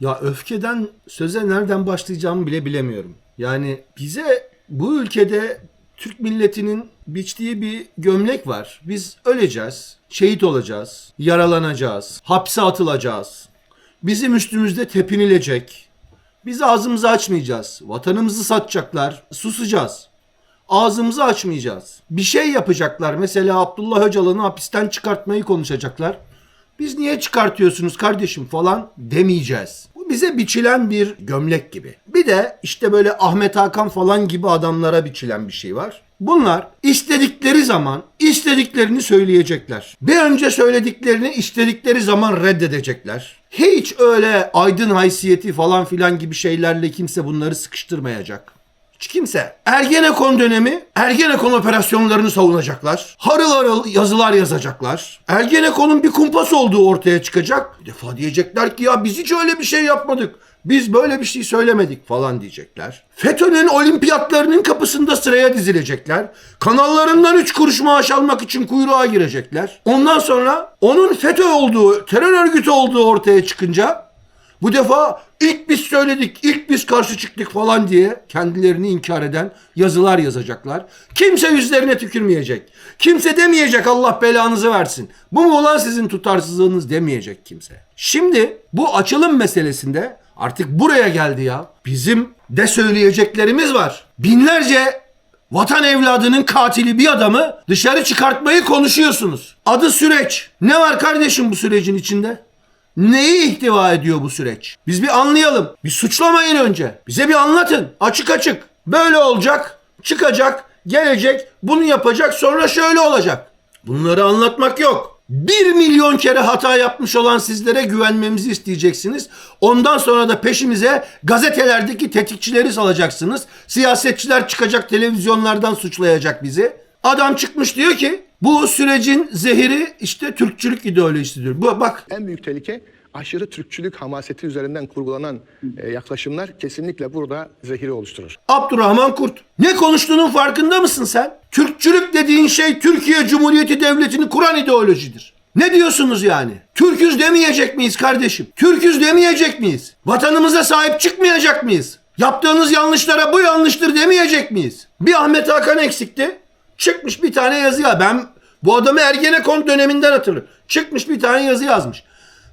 Ya öfkeden söze nereden başlayacağımı bile bilemiyorum. Yani bize bu ülkede Türk milletinin biçtiği bir gömlek var. Biz öleceğiz, şehit olacağız, yaralanacağız, hapse atılacağız. Bizim üstümüzde tepinilecek. Biz ağzımızı açmayacağız. Vatanımızı satacaklar, susacağız. Ağzımızı açmayacağız. Bir şey yapacaklar. Mesela Abdullah Öcalan'ı hapisten çıkartmayı konuşacaklar. Biz niye çıkartıyorsunuz kardeşim falan demeyeceğiz. Bize biçilen bir gömlek gibi. Bir de işte böyle Ahmet Hakan falan gibi adamlara biçilen bir şey var. Bunlar istedikleri zaman istediklerini söyleyecekler. Bir önce söylediklerini istedikleri zaman reddedecekler. Hiç öyle aydın haysiyeti falan filan gibi şeylerle kimse bunları sıkıştırmayacak. Hiç kimse. Ergenekon dönemi Ergenekon operasyonlarını savunacaklar. Harıl harıl yazılar yazacaklar. Ergenekon'un bir kumpas olduğu ortaya çıkacak. Bir defa diyecekler ki ya biz hiç öyle bir şey yapmadık. Biz böyle bir şey söylemedik falan diyecekler. FETÖ'nün olimpiyatlarının kapısında sıraya dizilecekler. Kanallarından 3 kuruş maaş almak için kuyruğa girecekler. Ondan sonra onun FETÖ olduğu, terör örgütü olduğu ortaya çıkınca bu defa ilk biz söyledik, ilk biz karşı çıktık falan diye kendilerini inkar eden yazılar yazacaklar. Kimse yüzlerine tükürmeyecek. Kimse demeyecek Allah belanızı versin. Bu mu ulan sizin tutarsızlığınız demeyecek kimse. Şimdi bu açılım meselesinde artık buraya geldi ya. Bizim de söyleyeceklerimiz var. Binlerce Vatan evladının katili bir adamı dışarı çıkartmayı konuşuyorsunuz. Adı süreç. Ne var kardeşim bu sürecin içinde? Neyi ihtiva ediyor bu süreç? Biz bir anlayalım. Bir suçlamayın önce. Bize bir anlatın. Açık açık. Böyle olacak, çıkacak, gelecek, bunu yapacak, sonra şöyle olacak. Bunları anlatmak yok. Bir milyon kere hata yapmış olan sizlere güvenmemizi isteyeceksiniz. Ondan sonra da peşimize gazetelerdeki tetikçileri salacaksınız. Siyasetçiler çıkacak televizyonlardan suçlayacak bizi. Adam çıkmış diyor ki bu sürecin zehiri işte Türkçülük ideolojisidir. Bu bak En büyük tehlike aşırı Türkçülük hamaseti üzerinden kurgulanan e, yaklaşımlar kesinlikle burada zehiri oluşturur. Abdurrahman Kurt. Ne konuştuğunun farkında mısın sen? Türkçülük dediğin şey Türkiye Cumhuriyeti Devleti'ni kuran ideolojidir. Ne diyorsunuz yani? Türküz demeyecek miyiz kardeşim? Türküz demeyecek miyiz? Vatanımıza sahip çıkmayacak mıyız? Yaptığınız yanlışlara bu yanlıştır demeyecek miyiz? Bir Ahmet Hakan eksikti. Çıkmış bir tane yazı ya. Ben bu adamı Ergenekon döneminden hatırlıyorum. Çıkmış bir tane yazı yazmış.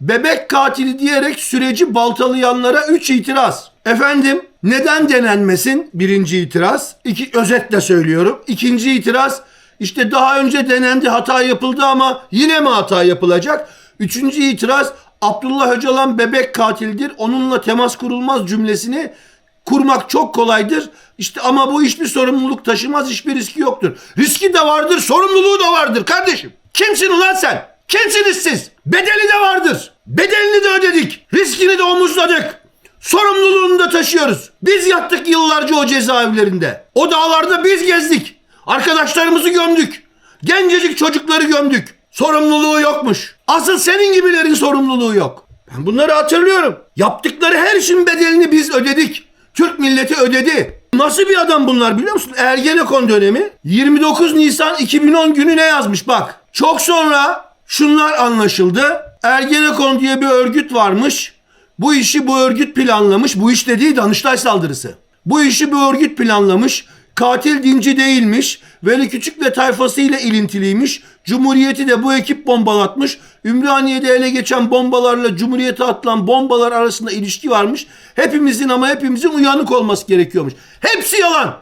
Bebek katili diyerek süreci baltalayanlara 3 itiraz. Efendim neden denenmesin? Birinci itiraz. İki, özetle söylüyorum. İkinci itiraz işte daha önce denendi hata yapıldı ama yine mi hata yapılacak? Üçüncü itiraz Abdullah Öcalan bebek katildir. Onunla temas kurulmaz cümlesini kurmak çok kolaydır. İşte ama bu hiçbir sorumluluk taşımaz, hiçbir riski yoktur. Riski de vardır, sorumluluğu da vardır kardeşim. Kimsin ulan sen? Kimsiniz siz? Bedeli de vardır. Bedelini de ödedik. Riskini de omuzladık. Sorumluluğunu da taşıyoruz. Biz yattık yıllarca o cezaevlerinde. O dağlarda biz gezdik. Arkadaşlarımızı gömdük. Gencecik çocukları gömdük. Sorumluluğu yokmuş. Asıl senin gibilerin sorumluluğu yok. Ben bunları hatırlıyorum. Yaptıkları her işin bedelini biz ödedik. Türk milleti ödedi. Nasıl bir adam bunlar biliyor musun? Ergenekon dönemi 29 Nisan 2010 günü ne yazmış bak. Çok sonra şunlar anlaşıldı. Ergenekon diye bir örgüt varmış. Bu işi bu örgüt planlamış. Bu iş dediği Danıştay saldırısı. Bu işi bu örgüt planlamış. Katil dinci değilmiş. Veli Küçük ve tayfasıyla ilintiliymiş. Cumhuriyeti de bu ekip bombalatmış. Ümraniye'de ele geçen bombalarla Cumhuriyete atılan bombalar arasında ilişki varmış. Hepimizin ama hepimizin uyanık olması gerekiyormuş. Hepsi yalan.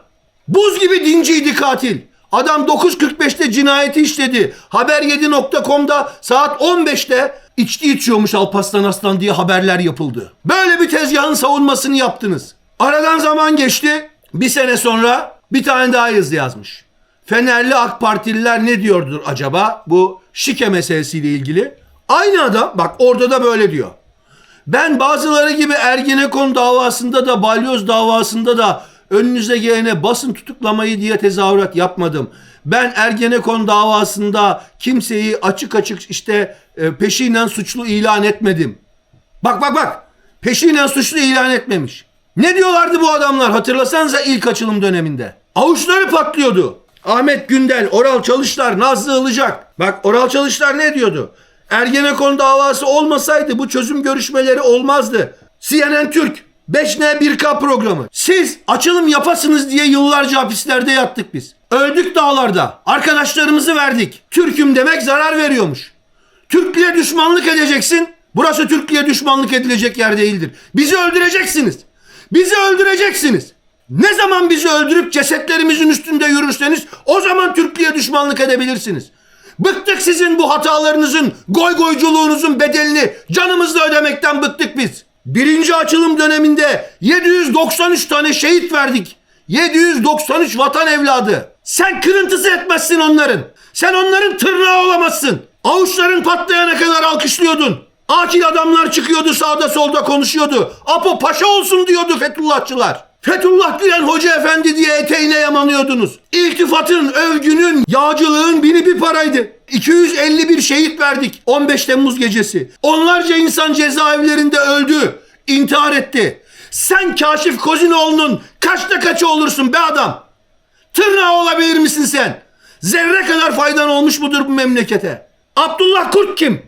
Buz gibi dinciydi katil. Adam 9.45'te cinayeti işledi. Haber7.com'da saat 15'te içki içiyormuş Alparslan Aslan diye haberler yapıldı. Böyle bir tezgahın savunmasını yaptınız. Aradan zaman geçti. Bir sene sonra bir tane daha yazı yazmış. Fenerli AK Partililer ne diyordur acaba bu şike meselesiyle ilgili? Aynı adam bak orada da böyle diyor. Ben bazıları gibi Ergenekon davasında da balyoz davasında da önünüze gelene basın tutuklamayı diye tezahürat yapmadım. Ben Ergenekon davasında kimseyi açık açık işte e, peşinen suçlu ilan etmedim. Bak bak bak. Peşinen suçlu ilan etmemiş. Ne diyorlardı bu adamlar hatırlasanıza ilk açılım döneminde. Avuçları patlıyordu. Ahmet Gündel, Oral Çalışlar, Nazlı Ilıcak. Bak Oral Çalışlar ne diyordu? Ergenekon davası olmasaydı bu çözüm görüşmeleri olmazdı. CNN Türk. 5N 1K programı. Siz açılım yapasınız diye yıllarca hapislerde yattık biz. Öldük dağlarda. Arkadaşlarımızı verdik. Türk'üm demek zarar veriyormuş. Türklüğe düşmanlık edeceksin. Burası Türklüğe düşmanlık edilecek yer değildir. Bizi öldüreceksiniz. Bizi öldüreceksiniz. Ne zaman bizi öldürüp cesetlerimizin üstünde yürürseniz o zaman Türklüğe düşmanlık edebilirsiniz. Bıktık sizin bu hatalarınızın, goy goyculuğunuzun bedelini canımızla ödemekten bıktık biz. Birinci açılım döneminde 793 tane şehit verdik. 793 vatan evladı. Sen kırıntısı etmezsin onların. Sen onların tırnağı olamazsın. Avuçların patlayana kadar alkışlıyordun. Akil adamlar çıkıyordu sağda solda konuşuyordu. Apo paşa olsun diyordu Fethullahçılar. Fethullah Gülen Hoca Efendi diye eteğine yamanıyordunuz. İltifatın, övgünün, yağcılığın bini bir paraydı. 251 şehit verdik 15 Temmuz gecesi. Onlarca insan cezaevlerinde öldü, intihar etti. Sen Kaşif Kozinoğlu'nun kaçta kaçı olursun be adam? Tırnağı olabilir misin sen? Zerre kadar faydan olmuş mudur bu memlekete? Abdullah Kurt kim?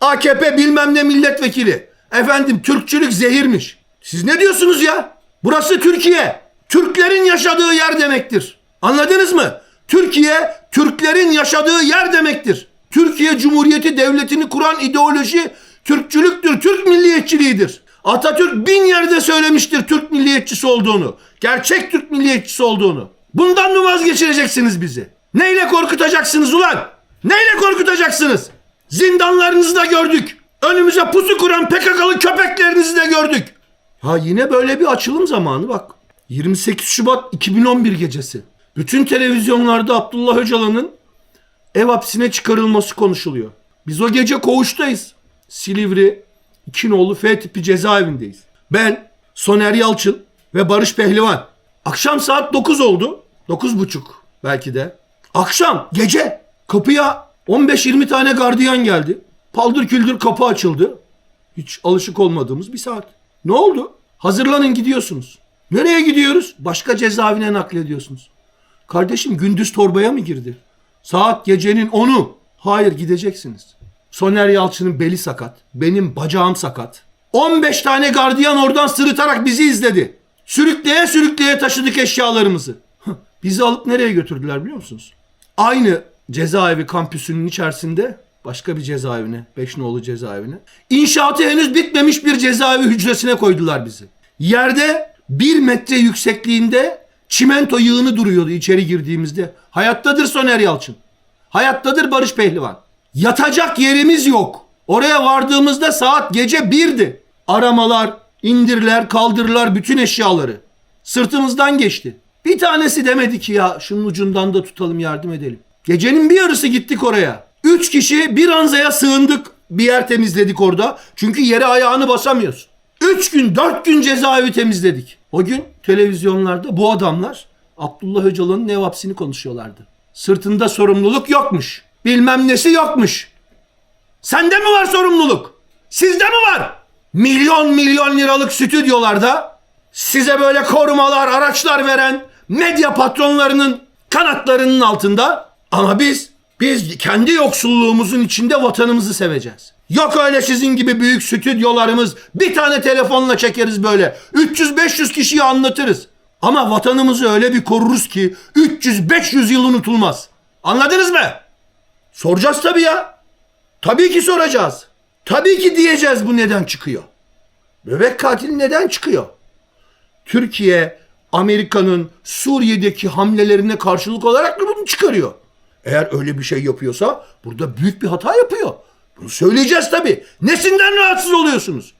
AKP bilmem ne milletvekili. Efendim Türkçülük zehirmiş. Siz ne diyorsunuz ya? Burası Türkiye. Türklerin yaşadığı yer demektir. Anladınız mı? Türkiye Türklerin yaşadığı yer demektir. Türkiye Cumhuriyeti Devleti'ni kuran ideoloji Türkçülüktür, Türk milliyetçiliğidir. Atatürk bin yerde söylemiştir Türk milliyetçisi olduğunu. Gerçek Türk milliyetçisi olduğunu. Bundan mı vazgeçireceksiniz bizi? Neyle korkutacaksınız ulan? Neyle korkutacaksınız? Zindanlarınızı da gördük. Önümüze pusu kuran PKK'lı köpeklerinizi de gördük. Ha yine böyle bir açılım zamanı bak. 28 Şubat 2011 gecesi. Bütün televizyonlarda Abdullah Öcalan'ın ev hapsine çıkarılması konuşuluyor. Biz o gece koğuştayız. Silivri, İkinoğlu F tipi cezaevindeyiz. Ben, Soner Yalçın ve Barış Pehlivan. Akşam saat 9 oldu. 9.30 belki de. Akşam, gece. Kapıya 15-20 tane gardiyan geldi. Paldır küldür kapı açıldı. Hiç alışık olmadığımız bir saat. Ne oldu? Hazırlanın gidiyorsunuz. Nereye gidiyoruz? Başka cezaevine naklediyorsunuz. Kardeşim gündüz torbaya mı girdi? Saat gecenin 10'u. Hayır gideceksiniz. Soner Yalçın'ın beli sakat. Benim bacağım sakat. 15 tane gardiyan oradan sırıtarak bizi izledi. Sürükleye sürükleye taşıdık eşyalarımızı. Bizi alıp nereye götürdüler biliyor musunuz? Aynı cezaevi kampüsünün içerisinde başka bir cezaevine, Beşnoğlu cezaevine. İnşaatı henüz bitmemiş bir cezaevi hücresine koydular bizi. Yerde bir metre yüksekliğinde çimento yığını duruyordu içeri girdiğimizde. Hayattadır Soner Yalçın. Hayattadır Barış Pehlivan. Yatacak yerimiz yok. Oraya vardığımızda saat gece birdi. Aramalar, indirler, kaldırırlar bütün eşyaları. Sırtımızdan geçti. Bir tanesi demedi ki ya şunun ucundan da tutalım yardım edelim. Gecenin bir yarısı gittik oraya. Üç kişi bir anzaya sığındık. Bir yer temizledik orada. Çünkü yere ayağını basamıyorsun. Üç gün, dört gün cezaevi temizledik. O gün televizyonlarda bu adamlar Abdullah Öcalan'ın ev hapsini konuşuyorlardı. Sırtında sorumluluk yokmuş. Bilmem nesi yokmuş. Sende mi var sorumluluk? Sizde mi var? Milyon milyon liralık stüdyolarda size böyle korumalar, araçlar veren medya patronlarının kanatlarının altında ama biz biz kendi yoksulluğumuzun içinde vatanımızı seveceğiz. Yok öyle sizin gibi büyük stüdyolarımız bir tane telefonla çekeriz böyle. 300-500 kişiyi anlatırız. Ama vatanımızı öyle bir koruruz ki 300-500 yıl unutulmaz. Anladınız mı? Soracağız tabii ya. Tabii ki soracağız. Tabii ki diyeceğiz bu neden çıkıyor. Bebek katili neden çıkıyor? Türkiye Amerika'nın Suriye'deki hamlelerine karşılık olarak mı bunu çıkarıyor? Eğer öyle bir şey yapıyorsa burada büyük bir hata yapıyor. Bunu söyleyeceğiz tabii. Nesinden rahatsız oluyorsunuz?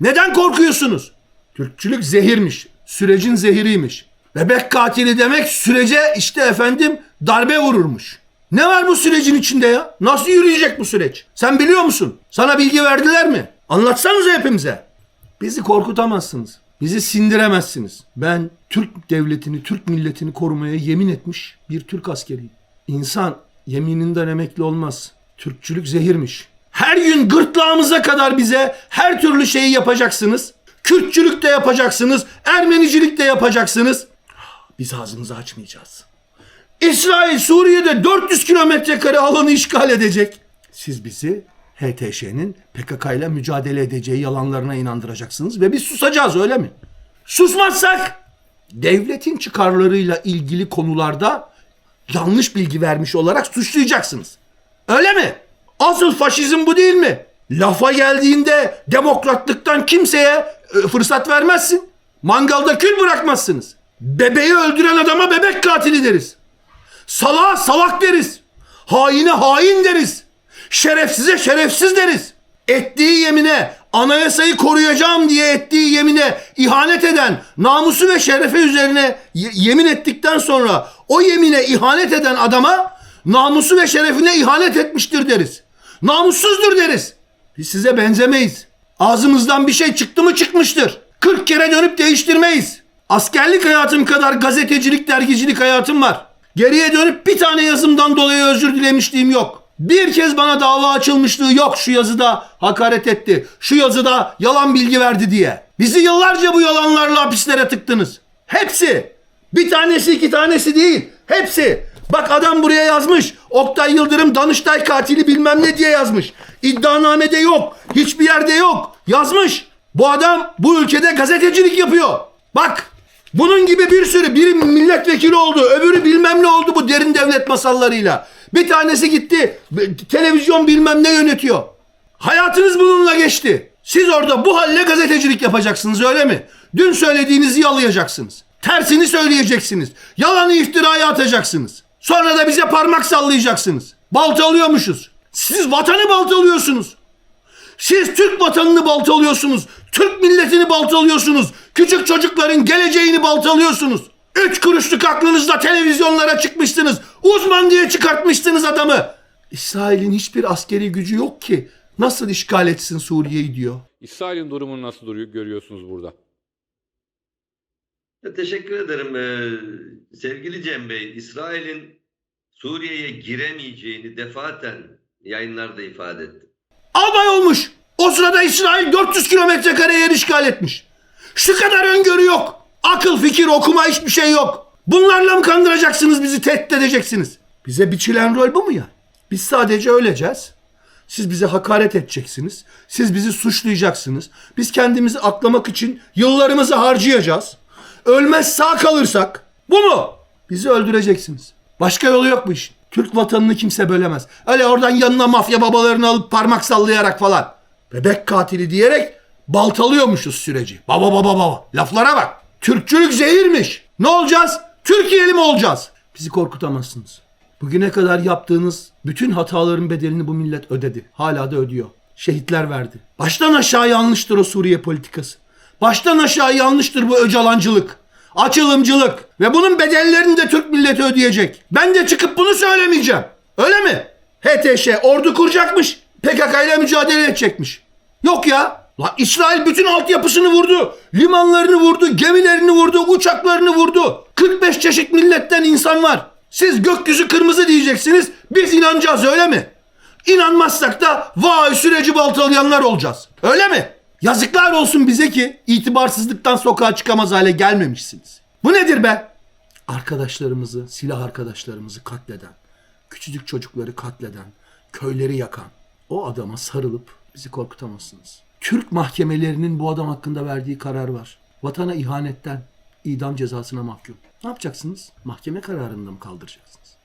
Neden korkuyorsunuz? Türkçülük zehirmiş. Sürecin zehiriymiş. Bebek katili demek sürece işte efendim darbe vururmuş. Ne var bu sürecin içinde ya? Nasıl yürüyecek bu süreç? Sen biliyor musun? Sana bilgi verdiler mi? Anlatsanıza hepimize. Bizi korkutamazsınız. Bizi sindiremezsiniz. Ben Türk devletini, Türk milletini korumaya yemin etmiş bir Türk askeriyim. İnsan yemininden emekli olmaz. Türkçülük zehirmiş. Her gün gırtlağımıza kadar bize her türlü şeyi yapacaksınız. Kürtçülük de yapacaksınız. Ermenicilik de yapacaksınız. Biz ağzımızı açmayacağız. İsrail Suriye'de 400 kilometre kare alanı işgal edecek. Siz bizi HTŞ'nin PKK ile mücadele edeceği yalanlarına inandıracaksınız ve biz susacağız öyle mi? Susmazsak devletin çıkarlarıyla ilgili konularda yanlış bilgi vermiş olarak suçlayacaksınız. Öyle mi? Asıl faşizm bu değil mi? Lafa geldiğinde demokratlıktan kimseye e, fırsat vermezsin. Mangalda kül bırakmazsınız. Bebeği öldüren adama bebek katili deriz. Salağa salak deriz. Haine hain deriz. Şerefsize şerefsiz deriz. Ettiği yemine, anayasayı koruyacağım diye ettiği yemine ihanet eden, namusu ve şerefe üzerine ye- yemin ettikten sonra o yemine ihanet eden adama namusu ve şerefine ihanet etmiştir deriz. Namussuzdur deriz. Biz size benzemeyiz. Ağzımızdan bir şey çıktı mı çıkmıştır. 40 kere dönüp değiştirmeyiz. Askerlik hayatım kadar gazetecilik, dergicilik hayatım var. Geriye dönüp bir tane yazımdan dolayı özür dilemişliğim yok. Bir kez bana dava açılmışlığı yok şu yazıda hakaret etti. Şu yazıda yalan bilgi verdi diye. Bizi yıllarca bu yalanlarla hapislere tıktınız. Hepsi. Bir tanesi iki tanesi değil. Hepsi. Bak adam buraya yazmış. Oktay Yıldırım Danıştay katili bilmem ne diye yazmış. İddianamede yok. Hiçbir yerde yok. Yazmış. Bu adam bu ülkede gazetecilik yapıyor. Bak bunun gibi bir sürü biri milletvekili oldu, öbürü bilmem ne oldu bu derin devlet masallarıyla. Bir tanesi gitti televizyon bilmem ne yönetiyor. Hayatınız bununla geçti. Siz orada bu halle gazetecilik yapacaksınız öyle mi? Dün söylediğinizi yalayacaksınız. Tersini söyleyeceksiniz. Yalanı iftiraya atacaksınız. Sonra da bize parmak sallayacaksınız. Baltalıyormuşuz. Siz vatanı baltalıyorsunuz. Siz Türk vatanını baltalıyorsunuz. Türk milletini baltalıyorsunuz. Küçük çocukların geleceğini baltalıyorsunuz. Üç kuruşluk aklınızla televizyonlara çıkmışsınız. Uzman diye çıkartmışsınız adamı. İsrail'in hiçbir askeri gücü yok ki. Nasıl işgal etsin Suriye'yi diyor. İsrail'in durumunu nasıl duruyor, görüyorsunuz burada? Ya, Teşekkür ederim Ee, sevgili Cem Bey. İsrail'in Suriye'ye giremeyeceğini defaten yayınlarda ifade etti. Albay olmuş. O sırada İsrail 400 kilometre kare yer işgal etmiş. Şu kadar öngörü yok. Akıl, fikir, okuma hiçbir şey yok. Bunlarla mı kandıracaksınız bizi, tehdit edeceksiniz? Bize biçilen rol bu mu ya? Biz sadece öleceğiz. Siz bize hakaret edeceksiniz. Siz bizi suçlayacaksınız. Biz kendimizi aklamak için yıllarımızı harcayacağız. Ölmez sağ kalırsak bu mu? Bizi öldüreceksiniz. Başka yolu yok bu işin. Türk vatanını kimse bölemez. Öyle oradan yanına mafya babalarını alıp parmak sallayarak falan. Bebek katili diyerek baltalıyormuşuz süreci. Baba baba baba. Laflara bak. Türkçülük zehirmiş. Ne olacağız? Türkiye'li mi olacağız? Bizi korkutamazsınız. Bugüne kadar yaptığınız bütün hataların bedelini bu millet ödedi. Hala da ödüyor. Şehitler verdi. Baştan aşağı yanlıştır o Suriye politikası. Baştan aşağı yanlıştır bu öcalancılık. Açılımcılık. Ve bunun bedellerini de Türk milleti ödeyecek. Ben de çıkıp bunu söylemeyeceğim. Öyle mi? HTŞ ordu kuracakmış. PKK ile mücadele edecekmiş. Yok ya. La İsrail bütün altyapısını vurdu. Limanlarını vurdu, gemilerini vurdu, uçaklarını vurdu. 45 çeşit milletten insan var. Siz gökyüzü kırmızı diyeceksiniz. Biz inanacağız öyle mi? İnanmazsak da vay süreci baltalayanlar olacağız. Öyle mi? Yazıklar olsun bize ki itibarsızlıktan sokağa çıkamaz hale gelmemişsiniz. Bu nedir be? Arkadaşlarımızı, silah arkadaşlarımızı katleden, küçücük çocukları katleden, köyleri yakan o adama sarılıp bizi korkutamazsınız. Türk mahkemelerinin bu adam hakkında verdiği karar var. Vatana ihanetten idam cezasına mahkum. Ne yapacaksınız? Mahkeme kararında mı kaldıracaksınız?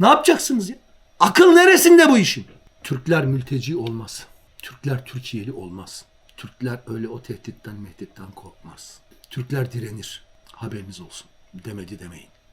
Ne yapacaksınız ya? Akıl neresinde bu işin? Türkler mülteci olmaz. Türkler Türkiye'li olmaz. Türkler öyle o tehditten mehditten korkmaz. Türkler direnir. Haberiniz olsun. Demedi demeyin.